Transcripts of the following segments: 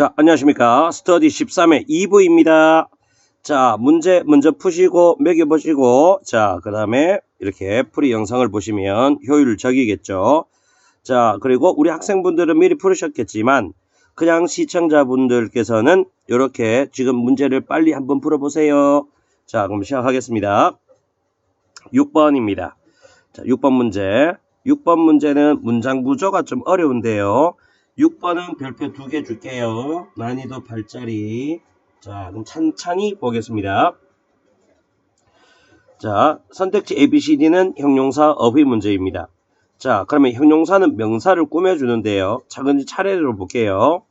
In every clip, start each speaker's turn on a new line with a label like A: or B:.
A: 자, 안녕하십니까. 스터디 13회 2부입니다. 자, 문제 먼저 푸시고 매겨보시고, 자, 그 다음에 이렇게 풀이 영상을 보시면 효율 적이겠죠. 자, 그리고 우리 학생분들은 미리 풀으셨겠지만, 그냥 시청자분들께서는 이렇게 지금 문제를 빨리 한번 풀어보세요. 자, 그럼 시작하겠습니다. 6번입니다. 자, 6번 문제. 6번 문제는 문장 구조가 좀 어려운데요. 6번은 별표 두 개 줄게요. 난이도 8짜리. 자, 그럼 찬찬히 보겠습니다. 자, 선택지 ABCD는 형용사 어휘 문제입니다. 자, 그러면 형용사는 명사를 꾸며주는데요. 차근히 차례로 볼게요.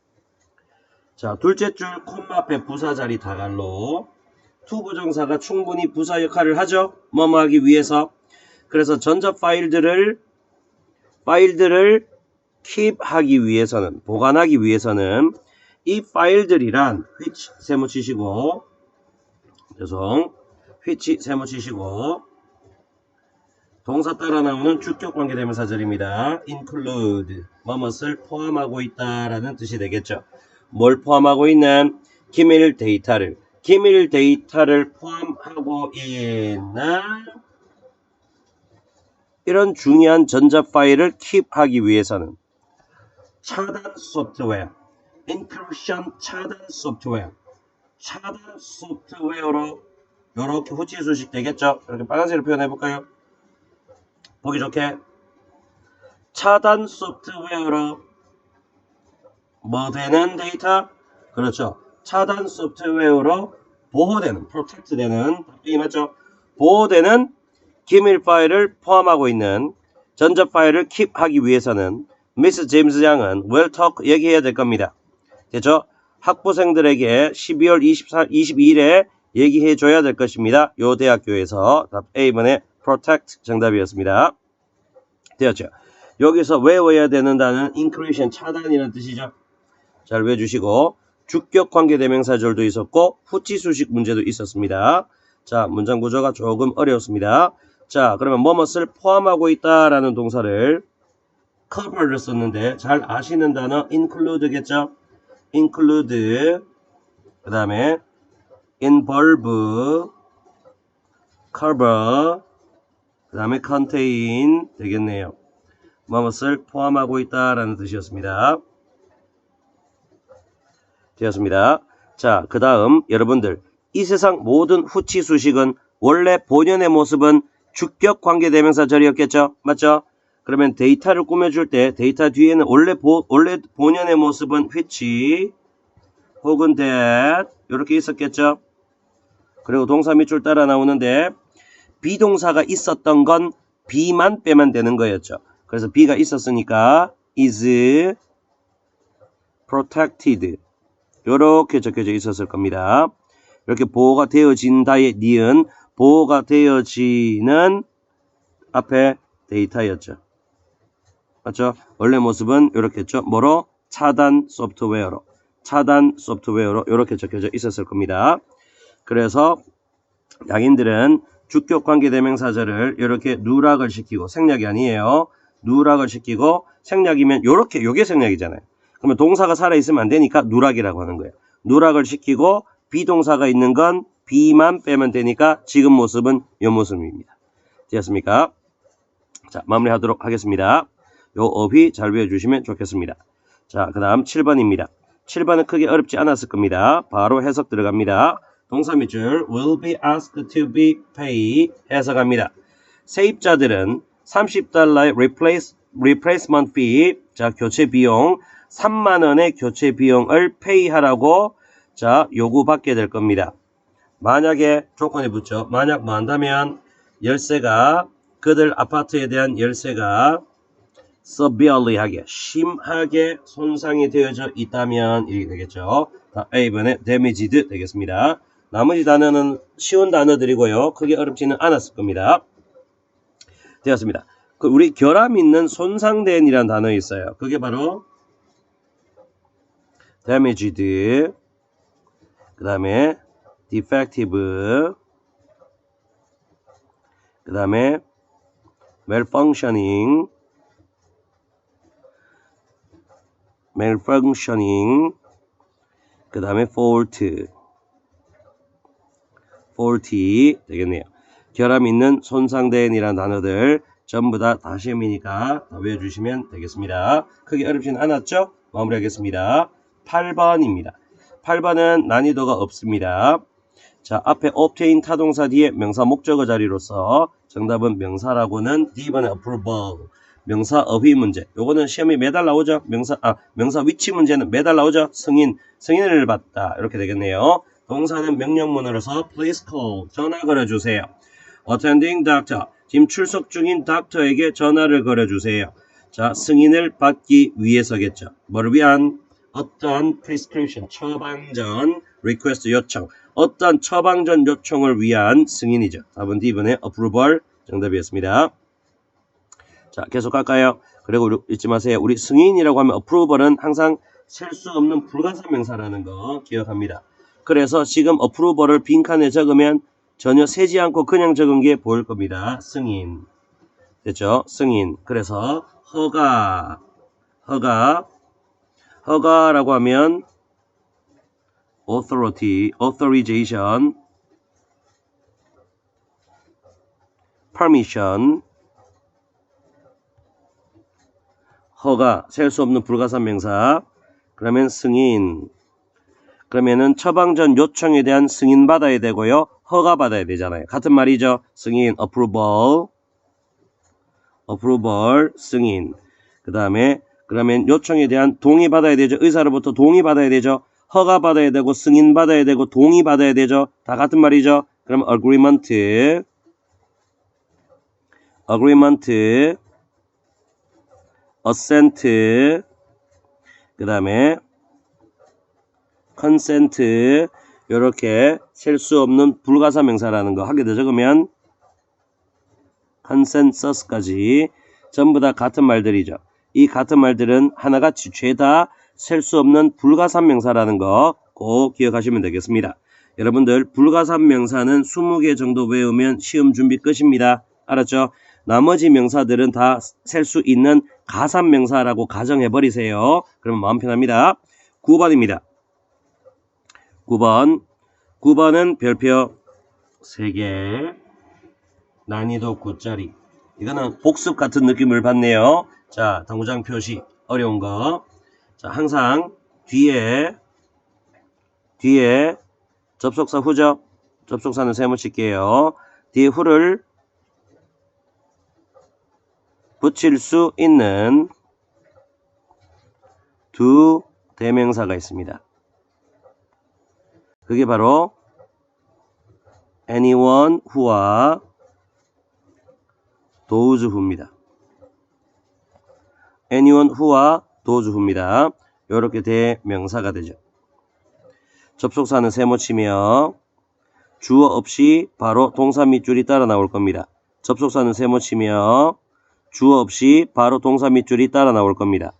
A: 자, 둘째 줄 콤마 앞에 부사 자리 다갈로 투부정사가 충분히 부사 역할을 하죠. 뭐뭐 하기 위해서. 그래서 전자 파일들을 파일들을 keep 하기 위해서는 보관하기 위해서는 이 파일들이란 which 세모 치시고 죄송 which 세모 치시고 동사 따라 나오는 주격 관계 대명사절입니다. include 뭐뭇을 포함하고 있다라는 뜻이 되겠죠. 뭘 포함하고 있는 기밀 데이터를 기밀 데이터를 포함하고 있는 이런 중요한 전자 파일을 킵하기 위해서는 차단 소프트웨어, 인크루션 차단 소프트웨어, 차단 소프트웨어로 이렇게 후치 수식 되겠죠? 이렇게 빨간색으로 표현해 볼까요? 보기 좋게 차단 소프트웨어로 뭐 되는 데이터? 그렇죠. 차단 소프트웨어로 보호되는, 프로텍트 되는, 이 맞죠? 보호되는 기밀 파일을 포함하고 있는 전자 파일을 킵하기 위해서는 미스 제임스 well talk 얘기해야 될 겁니다. 됐죠? 학부생들에게 12월 24, 22일에 얘기해 줘야 될 것입니다. 요 대학교에서 답 A번의 protect 정답이었습니다. 되었죠? 여기서 외워야 되는 단어는 inclusion 차단이라는 뜻이죠. 잘 외워주시고 주격 관계 대명사절도 있었고 후치 수식 문제도 있었습니다. 자, 문장 구조가 조금 어려웠습니다. 자, 그러면 뭐뭇을 포함하고 있다라는 동사를 cover를 썼는데 잘 아시는 단어 include겠죠? include 그 다음에 involve cover 그 다음에 contain 되겠네요. 뭐뭇을 포함하고 있다라는 뜻이었습니다. 되었습니다. 자, 그 다음 여러분들 이 세상 모든 후치 수식은 원래 본연의 모습은 주격 관계 대명사 절이었겠죠? 맞죠? 그러면 데이터를 꾸며줄 때 데이터 뒤에는 원래 보, 원래 본연의 모습은 which 혹은 that 이렇게 있었겠죠? 그리고 동사 밑줄 따라 나오는데 비동사가 있었던 건 be만 빼면 되는 거였죠. 그래서 be가 있었으니까 is protected 이렇게 적혀져 있었을 겁니다. 이렇게 보호가 되어진다의 니은 보호가 되어지는 앞에 데이터였죠. 맞죠? 원래 모습은 이렇게죠. 뭐로? 차단 소프트웨어로. 차단 소프트웨어로 이렇게 적혀져 있었을 겁니다. 그래서 양인들은 주격 관계 대명사절을 이렇게 누락을 시키고 생략이 아니에요. 누락을 시키고 생략이면 이렇게 요게 생략이잖아요. 그러면 동사가 살아 있으면 안 되니까 누락이라고 하는 거예요. 누락을 시키고 비동사가 있는 건 B만 빼면 되니까 지금 모습은 이 모습입니다. 되었습니까? 자, 마무리하도록 하겠습니다. 요 어휘 잘 외워주시면 좋겠습니다. 자, 그 다음 7번입니다. 7번은 크게 어렵지 않았을 겁니다. 바로 해석 들어갑니다. 동사 밑줄 will be asked to be pay 해석합니다. 세입자들은 30달러의 replace, replacement fee, 자, 교체 비용 3만원의 교체 비용을 페이하라고 자, 요구받게 될 겁니다. 만약에 조건이 붙죠. 만약 뭐 한다면 열쇠가 그들 아파트에 대한 열쇠가 severely하게 심하게 손상이 되어져 있다면 이렇게 되겠죠. A번에 damaged 되겠습니다. 나머지 단어는 쉬운 단어들이고요. 크게 어렵지는 않았을 겁니다. 되었습니다. 그 우리 결함 있는 손상된이라는 단어 있어요. 그게 바로 damaged 그 다음에 defective 그 다음에 malfunctioning malfunctioning 그 다음에 fault, faulty 되겠네요. 결함 있는 손상된이라는 단어들 전부 다 다시 음이니까 다 외워주시면 되겠습니다. 크게 어렵진 않았죠? 마무리하겠습니다. 8번입니다. 8번은 난이도가 없습니다. 자, 앞에 obtain 타동사 뒤에 명사 목적어 자리로서 정답은 명사라고는 D번의 approval. 명사 어휘 문제. 요거는 시험에 매달 나오죠. 명사 아 명사 위치 문제는 매달 나오죠. 승인 승인을 받다 이렇게 되겠네요. 동사는 명령문으로서 please call 전화 걸어 주세요. attending doctor 지금 출석 중인 닥터에게 전화를 걸어 주세요. 자, 승인을 받기 위해서겠죠. 뭐를 위한 어떤 prescription 처방전 request 요청 어떤 처방전 요청을 위한 승인이죠. 답은 D번의 approval 정답이었습니다. 자, 계속 갈까요? 그리고 잊지 마세요. 우리 승인이라고 하면 approval은 항상 셀 수 없는 불가사 명사라는 거 기억합니다. 그래서 지금 approval을 빈칸에 적으면 전혀 세지 않고 그냥 적은 게 보일 겁니다. 승인. 됐죠? 승인. 그래서 허가, 허가, 허가라고 하면 authority, authorization, permission, 허가, 셀 수 없는 불가산 명사. 그러면 승인. 그러면은 처방전 요청에 대한 승인 받아야 되고요. 허가 받아야 되잖아요. 같은 말이죠. 승인, approval, approval, 승인. 그 다음에 그러면 요청에 대한 동의 받아야 되죠. 의사로부터 동의 받아야 되죠. 허가 받아야 되고 승인 받아야 되고 동의 받아야 되죠. 다 같은 말이죠. 그럼 agreement, agreement, assent, 그 다음에 consent, 이렇게 셀 수 없는 불가사 명사라는 거 하게 더 적으면 consensus까지 전부 다 같은 말들이죠. 이 같은 말들은 하나같이 죄다 셀 수 없는 불가산 명사라는 거 꼭 기억하시면 되겠습니다. 여러분들 불가산 명사는 20개 정도 외우면 시험 준비 끝입니다. 알았죠? 나머지 명사들은 다 셀 수 있는 가산 명사라고 가정해 버리세요. 그러면 마음 편합니다. 9번입니다. 9번. 9번은 별표 3개. 난이도 9짜리. 이거는 복습 같은 느낌을 받네요. 자, 당구장 표시. 어려운 거. 자, 항상 뒤에, 뒤에 접속사 후죠? 접속사는 세모 칠게요. 뒤에 후를 붙일 수 있는 두 대명사가 있습니다. 그게 바로 anyone who와 those who입니다. anyone who와 those who입니다. 이렇게 대명사가 되죠. 접속사는 세모치며 주어 없이 바로 동사 밑줄이 따라 나올 겁니다. 접속사는 세모치며 주어 없이 바로 동사 밑줄이 따라 나올 겁니다.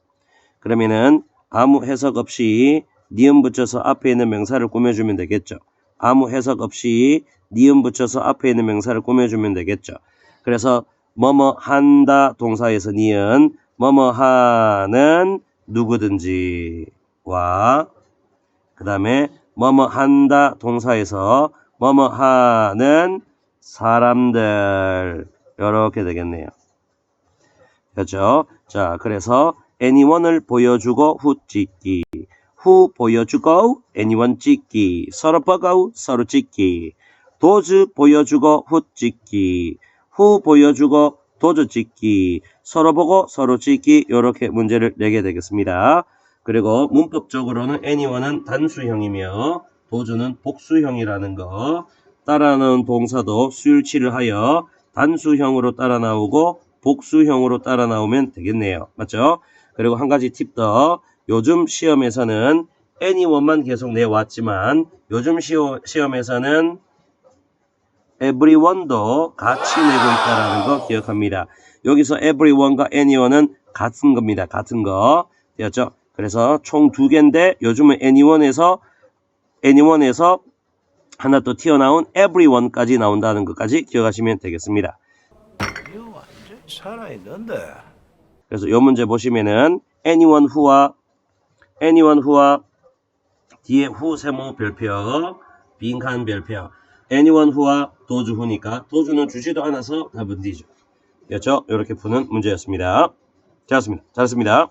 A: 그러면은 아무 해석 없이 니은 붙여서 앞에 있는 명사를 꾸며주면 되겠죠. 아무 해석 없이 니은 붙여서 앞에 있는 명사를 꾸며주면 되겠죠. 그래서 뭐뭐 한다 동사에서 니은 뭐뭐 하는 누구든지와 그 다음에 뭐뭐 한다 동사에서 뭐뭐 하는 사람들 이렇게 되겠네요. 그렇죠? 자, 그래서 anyone을 보여주고 후 찍기. 후 보여주고 anyone 찍기. 서로 보고 서로 찍기. 도즈 보여주고 후 찍기. 후 보여주고 도즈 찍기. 서로 보고 서로 찍기. 이렇게 문제를 내게 되겠습니다. 그리고 문법적으로는 anyone은 단수형이며 도주는 복수형이라는 거. 따라 나오는 동사도 수일치를 하여 단수형으로 따라 나오고 복수형으로 따라 나오면 되겠네요. 맞죠? 그리고 한 가지 팁 더. 요즘 시험에서는 anyone만 계속 내왔지만 요즘 시호, 시험에서는 everyone도 같이 내고 있다라는 거 기억합니다. 여기서 everyone과 anyone은 같은 겁니다. 같은 거. 되었죠? 그래서 총 두 개인데 요즘은 anyone에서 anyone에서 하나 또 튀어나온 everyone까지 나온다는 것까지 기억하시면 되겠습니다.
B: 살아있는데.
A: 그래서 이 문제 보시면은 anyone who와 anyone who와 뒤에 후 세모 별표 빈칸 별표 anyone who와 도주 후니까 도주는 주지도 않아서 답은 D죠. 됐죠? 이렇게 푸는 문제였습니다. 잘했습니다. 잘했습니다.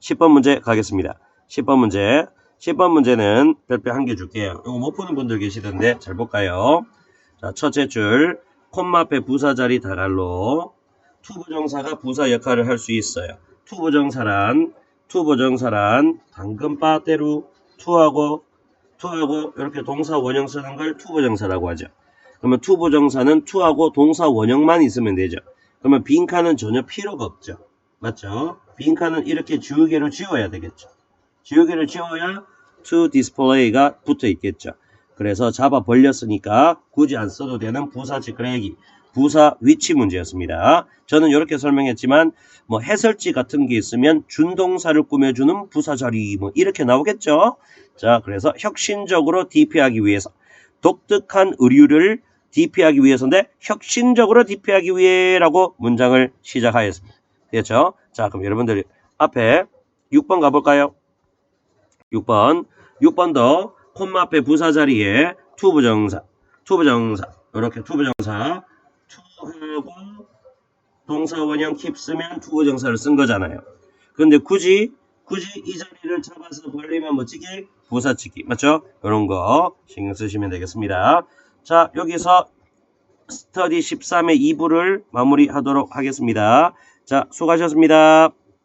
A: 10번 문제 가겠습니다. 10번 문제. 10번 문제는 별표 한 개 줄게요. 이거 못 푸는 분들 계시던데 잘 볼까요? 자, 첫째 줄 콤마 앞에 부사 자리 다갈로 투부정사가 부사 역할을 할 수 있어요. 투부정사란 투부정사란 방금 빠대로 투하고 투하고 이렇게 동사 원형 쓰는 걸 투부정사라고 하죠. 그러면 투부정사는 투하고 동사 원형만 있으면 되죠. 그러면 빈칸은 전혀 필요가 없죠. 맞죠? 빈칸은 이렇게 지우개로 지워야 되겠죠. 지우개를 지워야 to display가 붙어 있겠죠. 그래서 잡아 벌렸으니까 굳이 안 써도 되는 부사 직그레기 부사 위치 문제였습니다. 저는 이렇게 설명했지만 뭐 해설지 같은 게 있으면 준동사를 꾸며주는 부사 자리 뭐 이렇게 나오겠죠. 자, 그래서 혁신적으로 DP하기 위해서 독특한 의류를 DP하기 위해서인데 혁신적으로 DP하기 위해라고 문장을 시작하였습니다. 됐죠? 자, 그럼 여러분들 앞에 6번 가볼까요? 6번. 6번도 콤마 앞에 부사 자리에 투부정사, 투부정사, 이렇게 투부정사, 투하고 동사 원형 킵 쓰면 투부정사를 쓴 거잖아요. 근데 굳이 굳이 이 자리를 잡아서 벌리면 멋지게 부사치기 맞죠? 이런 거 신경 쓰시면 되겠습니다. 자 여기서 스터디 13의 2부를 마무리하도록 하겠습니다. 자 수고하셨습니다.